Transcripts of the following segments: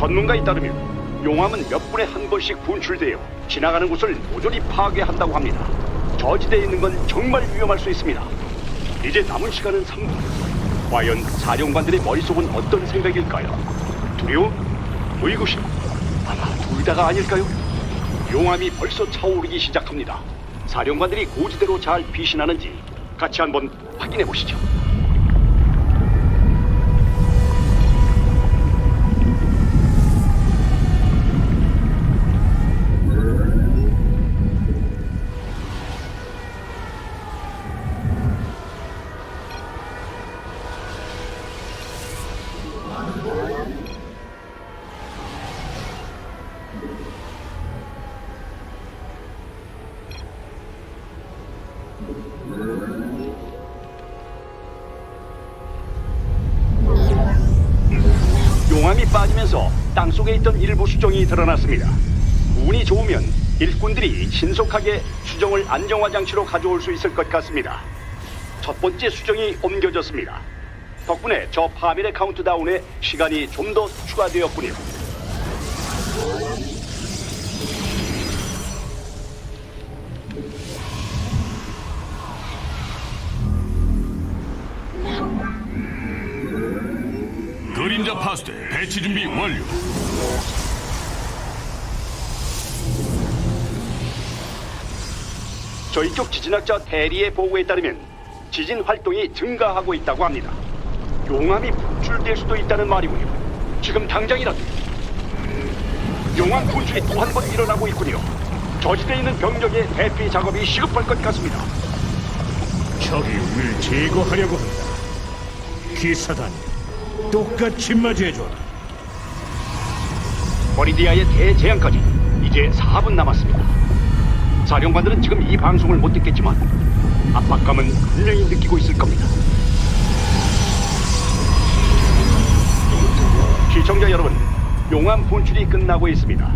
전문가에 따르면 용암은 몇 분에 한 번씩 분출되어 지나가는 곳을 모조리 파괴한다고 합니다. 저지대에 있는 건 정말 위험할 수 있습니다. 이제 남은 시간은 3분. 과연 사령관들의 머릿속은 어떤 생각일까요? 두려움? 의구심? 아마 둘 다가 아닐까요? 용암이 벌써 차오르기 시작합니다. 사령관들이 고지대로 잘 비신하는지 같이 한번 확인해 보시죠. 용암이 빠지면서 땅속에 있던 일부 수정이 드러났습니다. 운이 좋으면 일꾼들이 신속하게 수정을 안정화 장치로 가져올 수 있을 것 같습니다. 첫 번째 수정이 옮겨졌습니다. 덕분에 저 파밀의 카운트다운에 시간이 좀 더 추가되었군요. 배치 준비 완료. 저희 쪽 지진학자 대리의 보고에 따르면 지진 활동이 증가하고 있다고 합니다. 용암이 분출될 수도 있다는 말이고요. 지금 당장이라도 용암 분출이 또 한 번 일어나고 있군요. 저지대에 있는 병력의 대피 작업이 시급할 것 같습니다. 적이 우리를 제거하려고 한다. 기사단 똑같이 맞이해줘라. 버리디아의 대재앙까지 이제 4분 남았습니다. 사령관들은 지금 이 방송을 못 듣겠지만 압박감은 분명히 느끼고 있을 겁니다. 시청자 여러분, 용암 분출이 끝나고 있습니다.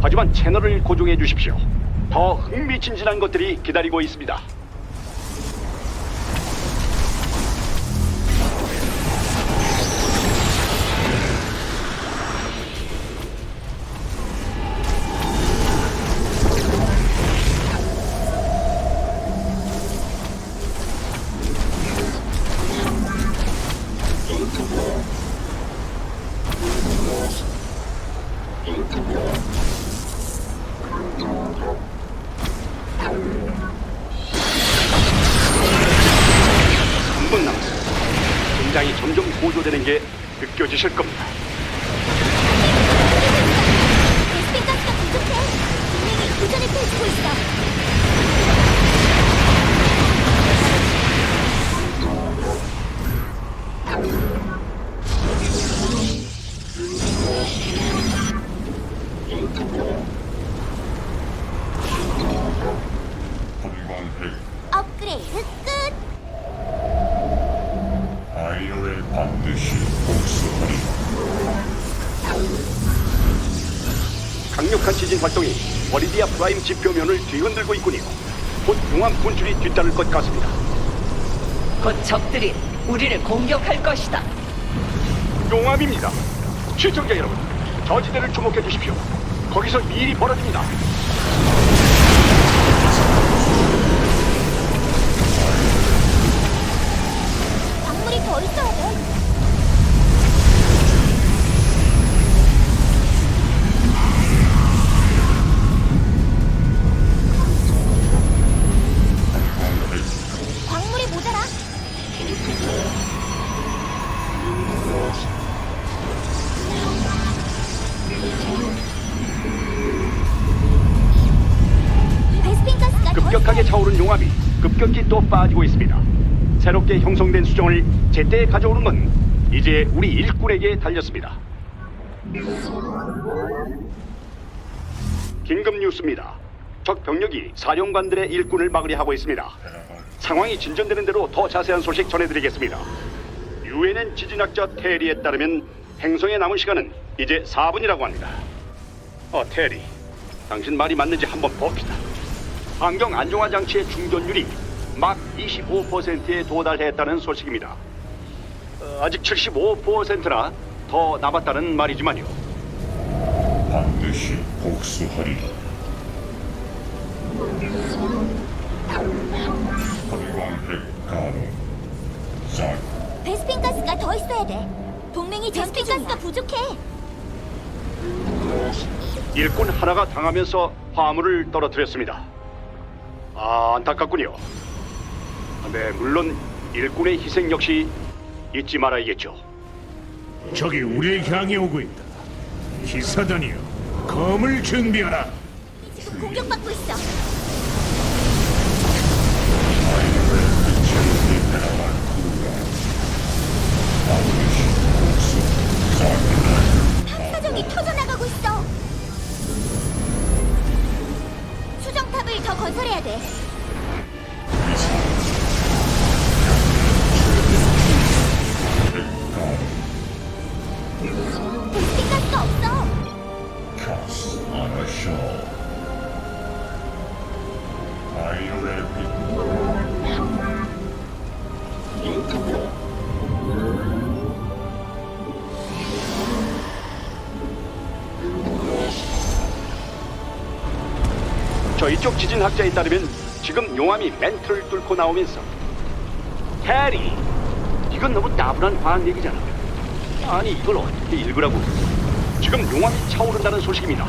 하지만 채널을 고정해 주십시오. 더 흥미진진한 것들이 기다리고 있습니다. 고조되는 게 느껴지실 겁니다. 강력한 지진 활동이 버리디아 프라임 지표면을 뒤흔들고 있군요. 곧 용암 분출이 뒤따를 것 같습니다. 곧 적들이 우리를 공격할 것이다. 용암입니다. 시청자 여러분, 저지대를 주목해 주십시오. 거기서 일이 벌어집니다. 용암이 급격히 또 빠지고 있습니다. 새롭게 형성된 수정을 제때 가져오는 건 이제 우리 일꾼에게 달렸습니다. 긴급 뉴스입니다. 적 병력이 사령관들의 일꾼을 막으려 하고 있습니다. 상황이 진전되는 대로 더 자세한 소식 전해드리겠습니다. 유엔엔 지진학자 테리에 따르면 행성에 남은 시간은 이제 4분이라고 합니다. 어, 테리. 당신 말이 맞는지 한번 봅시다. 환경 안정화 장치의 충전율이 막 25%에 도달했다는 소식입니다. 어, 아직 75%나 더 남았다는 말이지만요. 반드시 복수하리라. 가동. 싹 베스핀 가스가 더 있어야 돼. 동맹이 베스핀 가스가 부족해. 일꾼 하나가 당하면서 화물을 떨어뜨렸습니다. 아, 안타깝군요. 네, 물론 일꾼의 희생 역시 잊지 말아야겠죠. 적이 우리를 향해 오고 있다. 기사단이여, 검을 준비하라. 지금 공격받고 있어. 탐사정이 터져나가 탑을 더 건설해야 돼. 없어. Cast on a show. 바이올 저희 쪽 지진학자에 따르면 지금 용암이 멘트를 뚫고 나오면서 해리, 이건 너무 나분한 과학 얘기잖아. 아니 이걸 어떻게 읽으라고? 지금 용암이 차오른다는 소식입니다.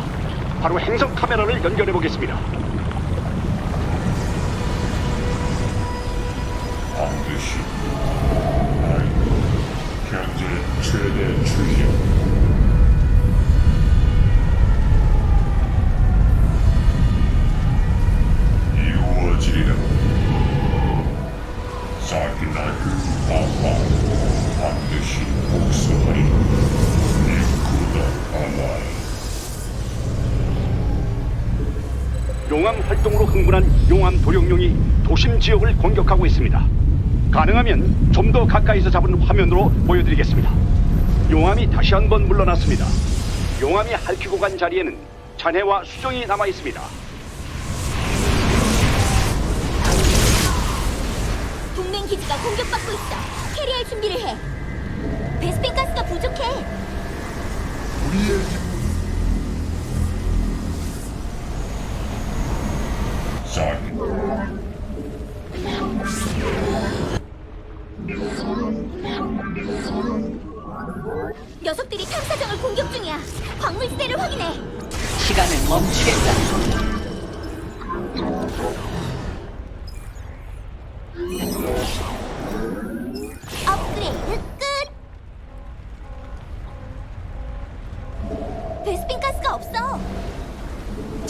바로 행성 카메라를 연결해 보겠습니다. 반드시. 현재 최대 출력. 도룡룡이 도심 지역을 공격하고 있습니다. 가능하면 좀 더 가까이서 잡은 화면으로 보여드리겠습니다. 용암이 다시 한번 물러났습니다. 용암이 핥히고 간 자리에는 잔해와 수정이 남아 있습니다. 동맹 기지가 공격받고 있어. 캐리할 준비를 해. 베스핀 가스가 부족해. 사기.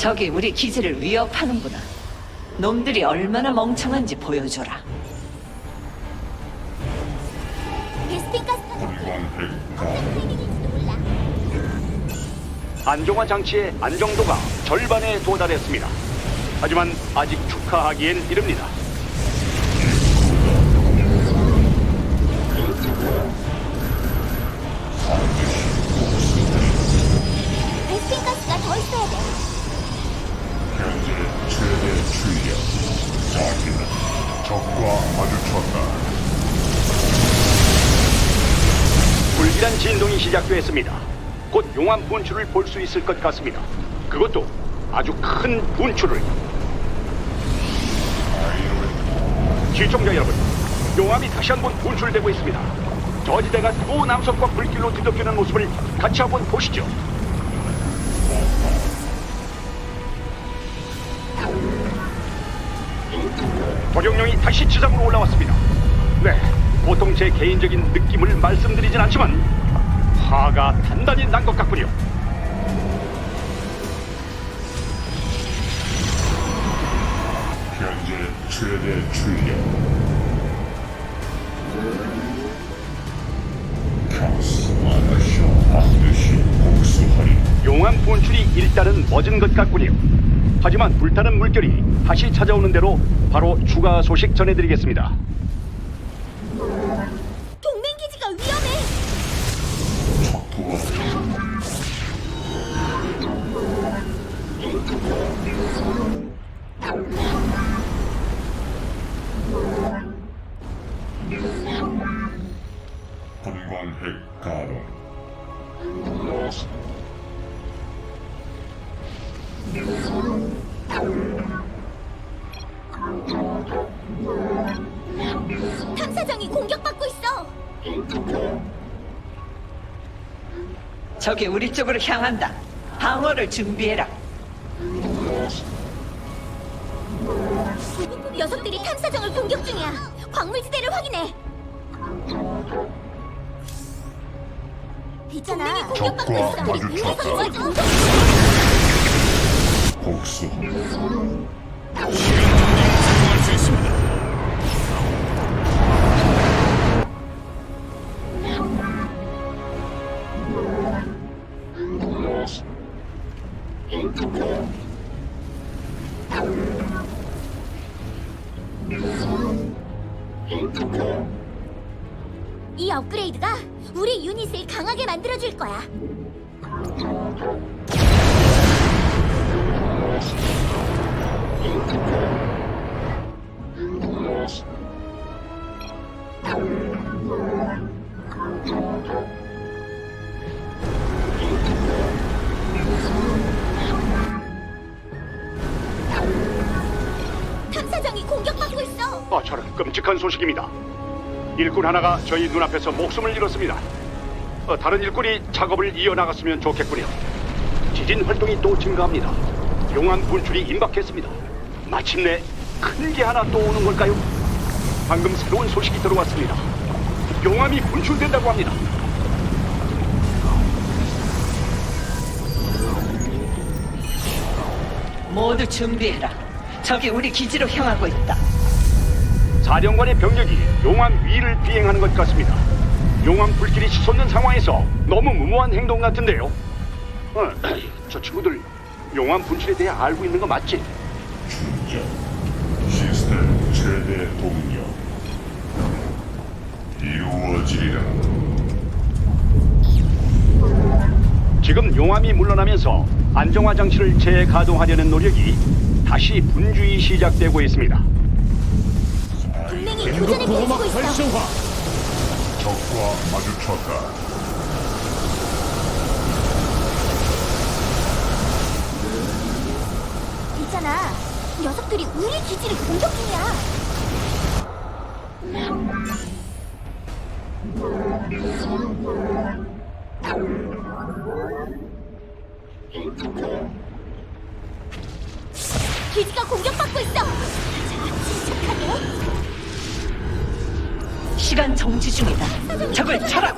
적이 우리 기지를 위협하는구나. 놈들이 얼마나 멍청한지 보여줘라. 안정화 장치의 안정도가 절반에 도달했습니다. 하지만 아직 축하하기엔 이릅니다. 시작됐습니다. 곧 용암 분출을 볼 수 있을 것 같습니다. 그것도 아주 큰 분출을. 시청자 여러분, 용암이 다시 한번 분출되고 있습니다. 저지대가 또 남성과 불길로 뒤덮이는 모습을 같이 한번 보시죠. 도룡령이 다시 지상으로 올라왔습니다. 네, 보통 제 개인적인 느낌을 말씀드리진 않지만 화가 단단히 난 것 같군요. 현재 최대 출력. 용암 분출이 일단은 멎은 것 같군요. 하지만 불타는 물결이 다시 찾아오는 대로 바로 추가 소식 전해드리겠습니다. 적이 우리 쪽으로 향한다. 방어를 준비해라. 녀석들이 탐사정을 공격 중이야. 광물지대를 확인해. 있잖아. 공격받고 적과 있어. 마주쳤다. 위에서 도와줘. 복수. 이 업그레이드가 우리 유닛을 강하게 만들어줄 거야. 끔찍한 소식입니다. 일꾼 하나가 저희 눈앞에서 목숨을 잃었습니다. 어, 다른 일꾼이 작업을 이어나갔으면 좋겠군요. 지진 활동이 또 증가합니다. 용암 분출이 임박했습니다. 마침내 큰 게 하나 또 오는 걸까요? 방금 새로운 소식이 들어왔습니다. 용암이 분출된다고 합니다. 모두 준비해라. 적이 우리 기지로 향하고 있다. 사령관의 병력이 용암 위를 비행하는 것 같습니다. 용암 불길이 치솟는 상황에서 너무 무모한 행동 같은데요. 어, 저 친구들 용암 분출에 대해 알고 있는 거 맞지? 충전. 시스템 최대 동력. 이루어지리라. 지금 용암이 물러나면서 안정화 장치를 재가동하려는 노력이 다시 분주히 시작되고 있습니다. 동맹이 긴급 교전을 보호막 펼치고 있어. 활성화. 적과 마주쳤다. 있잖아. 녀석들이 우리 기지를 공격 중이야. 기지가 공격받고 있어. 자, 침착하게. 시간 정지 중이다. 적을 쳐라.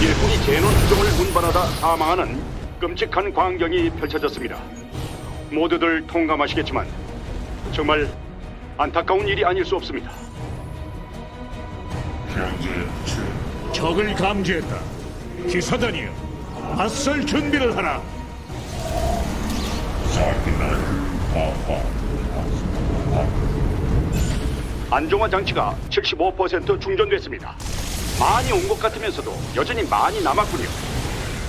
일꾼이 제논 수정을 운반하다 사망하는 끔찍한 광경이 펼쳐졌습니다. 모두들 통감하시겠지만 정말 안타까운 일이 아닐 수 없습니다. 적을 감지했다. 기사단이여, 맞설 준비를 하라. 안정화 장치가 75% 충전됐습니다. 많이 온 것 같으면서도 여전히 많이 남았군요.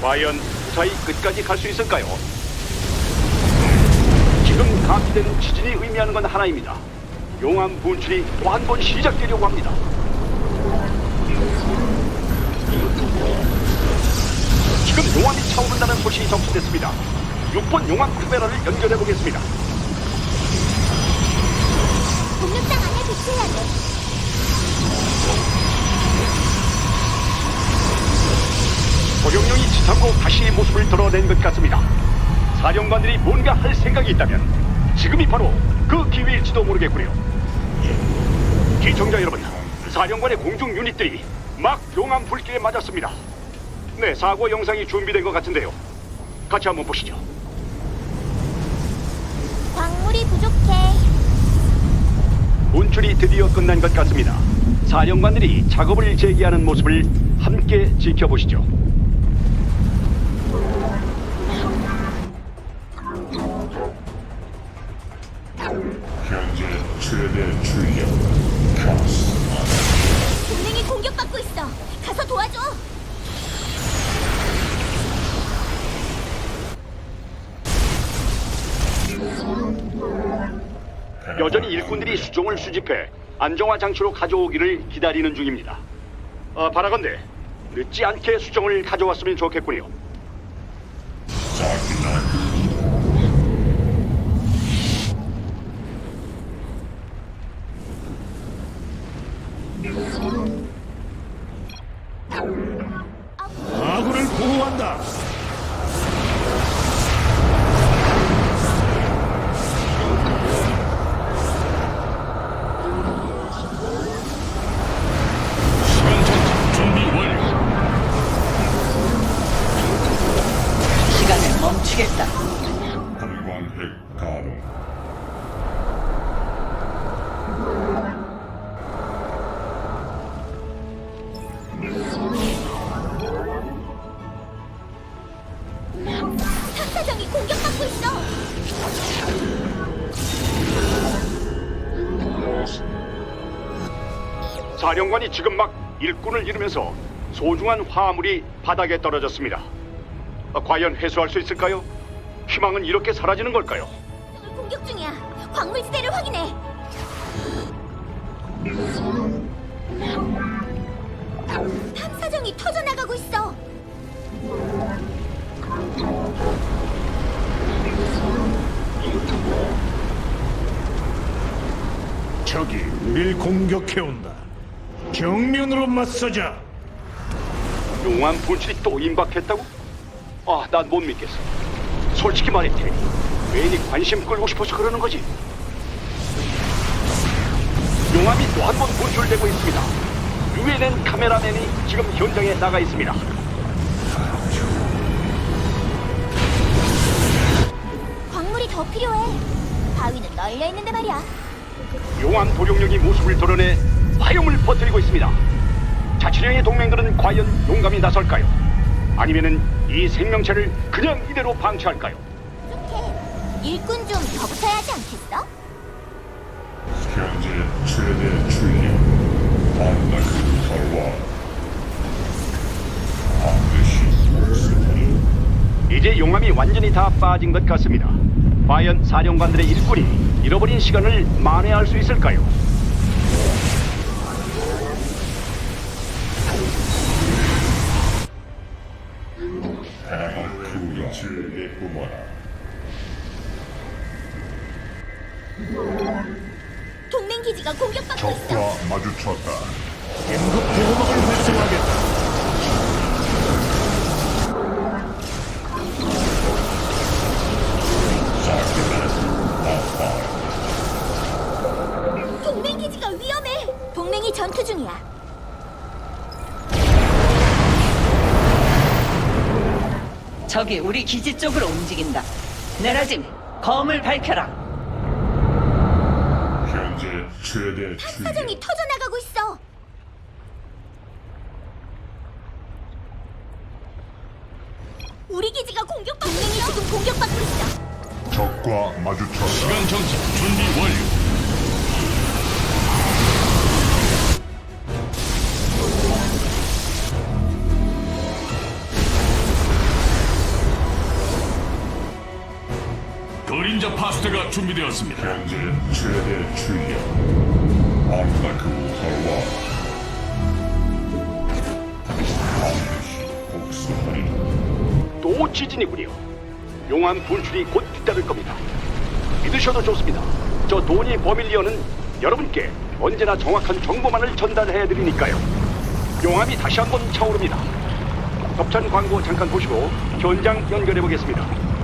과연 무사히 끝까지 갈 수 있을까요? 지금 감지된 지진이 의미하는 건 하나입니다. 용암 분출이 또 한 번 시작되려고 합니다. 지금 용암이 차오른다는 소식이 접수됐습니다. 6번 용암 카메라를 연결해 보겠습니다. 공격장 안에 배치해야 돼. 소령령이 지상으로 다시 모습을 드러낸 것 같습니다. 사령관들이 뭔가 할 생각이 있다면 지금이 바로 그 기회일지도 모르겠군요. 기청자 여러분, 사령관의 공중 유닛들이 막 용암 불길에 맞았습니다. 네, 사고 영상이 준비된 것 같은데요. 같이 한번 보시죠. 광물이 부족해. 분출이 드디어 끝난 것 같습니다. 사령관들이 작업을 재개하는 모습을 함께 지켜보시죠. 현재 최대 출력 있어. 가서 도와줘. 여전히 일꾼들이 수종을 수집해 안정화 장치로 가져오기를 기다리는 중입니다. 아, 바라건대 늦지 않게 수정을 가져왔으면 좋겠군요. 사령관이 지금 막 일꾼을 잃으면서 소중한 화물이 바닥에 떨어졌습니다. 아, 과연 회수할 수 있을까요? 희망은 이렇게 사라지는 걸까요? 적을 공격 중이야. 광물지대를 확인해. 탐사정이 터져 나가고 있어. 적이 우릴 공격해온다. 정면으로 맞서자. 용암 분출이 또 임박했다고? 아, 난 못 믿겠어. 솔직히 말해, 테리. 괜히 관심 끌고 싶어서 그러는 거지. 용암이 또 한 번 분출되고 있습니다. 유엔엔 카메라맨이 지금 현장에 나가 있습니다. 광물이 더 필요해. 바위는 널려 있는데 말이야. 용암 도룡령이 모습을 드러내 화염을 퍼뜨리고 있습니다. 자치령의 동맹들은 과연 용감히 나설까요? 아니면은 이 생명체를 그냥 이대로 방치할까요? 부족해. 일꾼 좀 하지 않겠어? 현재 최대 출력 안나그 발화 반드시 복수하리 이제 용암이 완전히 다 빠진 것 같습니다. 과연 사령관들의 일꾼이 잃어버린 시간을 만회할 수 있을까요? 마주쳤다 긴급 보호막을 활성화하겠다. 동맹 기지가 위험해. 동맹이 전투 중이야. 적이 우리 기지 쪽으로 움직인다. 내라짐, 검을 밝혀라. 최대 출력 사정이 터져 나가고 있어. 우리 기지가 공격받고 동맹이 지금 공격받고 있어. 적과 마주쳤다 시간 정지 준비 완료. 그림자 파스트가 준비되었습니다. 현재 최대 출력 반드시 복수하리 또 지진이군요. 용암 분출이 곧 뒤따를 겁니다. 믿으셔도 좋습니다. 저 도니 버밀리언은 여러분께 언제나 정확한 정보만을 전달해 드리니까요. 용암이 다시 한번 차오릅니다. 협찬 광고 잠깐 보시고 현장 연결해 보겠습니다.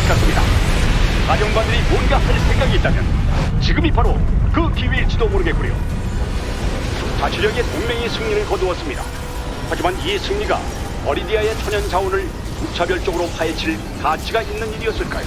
같습니다. 사령관들이 뭔가 할 생각이 있다면 지금이 바로 그 기회일지도 모르겠고요. 자치력의 동맹이 승리를 거두었습니다. 하지만 이 승리가 어리디아의 천연 자원을 무차별적으로 파헤칠 가치가 있는 일이었을까요?